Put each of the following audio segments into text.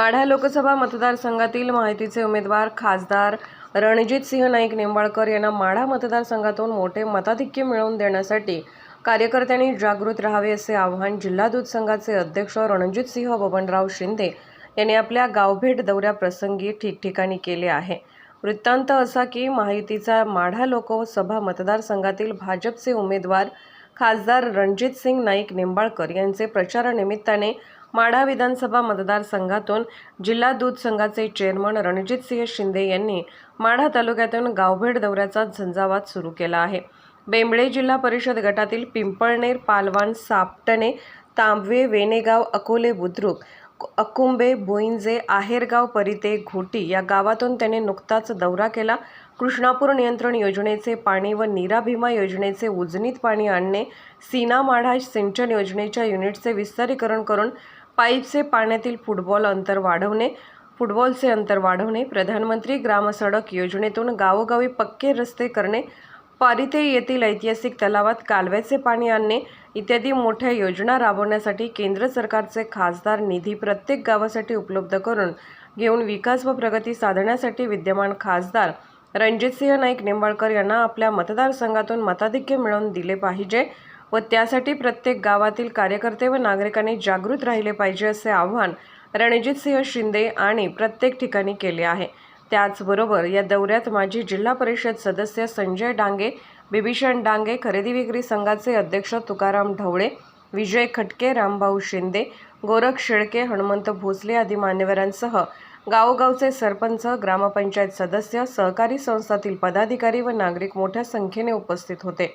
माढा लोकसभा मतदारसंघातील माहितीचे उमेदवार खासदार रणजित सिंह नाईक निंबाळकर यांना माढा मतदारसंघातून मोठे मताधिक्य मिळवून देण्यासाठी कार्यकर्त्यांनी जागृत राहावे असे आवाहन जिल्हा दूध संघाचे अध्यक्ष रणजित सिंह बबनराव शिंदे यांनी आपल्या गावभेट दौऱ्याप्रसंगी ठिकठिकाणी केले आहे. वृत्तांत असा की माहितीचा माढा लोकसभा मतदारसंघातील भाजपचे उमेदवार खासदार रणजित सिंग नाईक निंबाळकर यांचे प्रचारानिमित्ताने माढा विधानसभा मतदारसंघातून जिल्हा दूध संघाचे चेअरमन रणजितसिंह शिंदे यांनी माढा तालुक्यातून गावभेट दौऱ्याचा झंझावात सुरू केला आहे. बेंबळे जिल्हा परिषद गटातील पिंपळनेर पालवान सापटणे तांबवे वेणेगाव अकोले बुद्रुक अकुंबे भोईंजे आहेरगाव परिते घोटी या गावातून त्याने नुकताच दौरा केला. कृष्णापूर नियंत्रण योजनेचे पाणी व नीरा भीमा योजनेचे उजनीत पाणी आणणे सीना माढा सिंचन योजनेच्या युनिटचे विस्तारीकरण करून पाईपचे पाण्यातील फुटबॉल अंतर वाढवणे फुटबॉलचे अंतर वाढवणे प्रधानमंत्री ग्रामसडक योजनेतून गावोगावी पक्के रस्ते करणे पारिते येथील ऐतिहासिक तलावात कालव्याचे पाणी आणणे इत्यादी मोठ्या योजना राबवण्यासाठी केंद्र सरकारचे खासदार निधी प्रत्येक गावासाठी उपलब्ध करून घेऊन विकास व प्रगती साधण्यासाठी विद्यमान खासदार रणजितसिंह नाईक निंबाळकर यांना आपल्या मतदारसंघातून मताधिक्य मिळवून दिले पाहिजे व त्यासाठी प्रत्येक गावातील कार्यकर्ते व नागरिकांनी जागृत राहिले पाहिजे असे आव्हान रणजितसिंह शिंदे आणि प्रत्येक ठिकाणी केले आहे. त्याचबरोबर या दौऱ्यात माजी जिल्हा परिषद सदस्य संजय डांगे बिभीषण डांगे खरेदी विक्री संघाचे अध्यक्ष तुकाराम ढवळे विजय खटके रामभाऊ शिंदे गोरख शेळके हनुमंत भोसले आदी मान्यवरांसह गावोगावचे सरपंच ग्रामपंचायत सदस्य सहकारी संस्थातील पदाधिकारी व नागरिक मोठ्या संख्येने उपस्थित होते.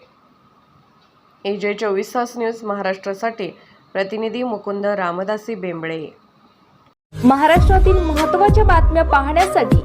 एजे चोवीस तास न्यूज महाराष्ट्रासाठी प्रतिनिधी मुकुंद रामदासी बेंबळे. महाराष्ट्रातील महत्त्वाच्या बातम्या पाहण्यासाठी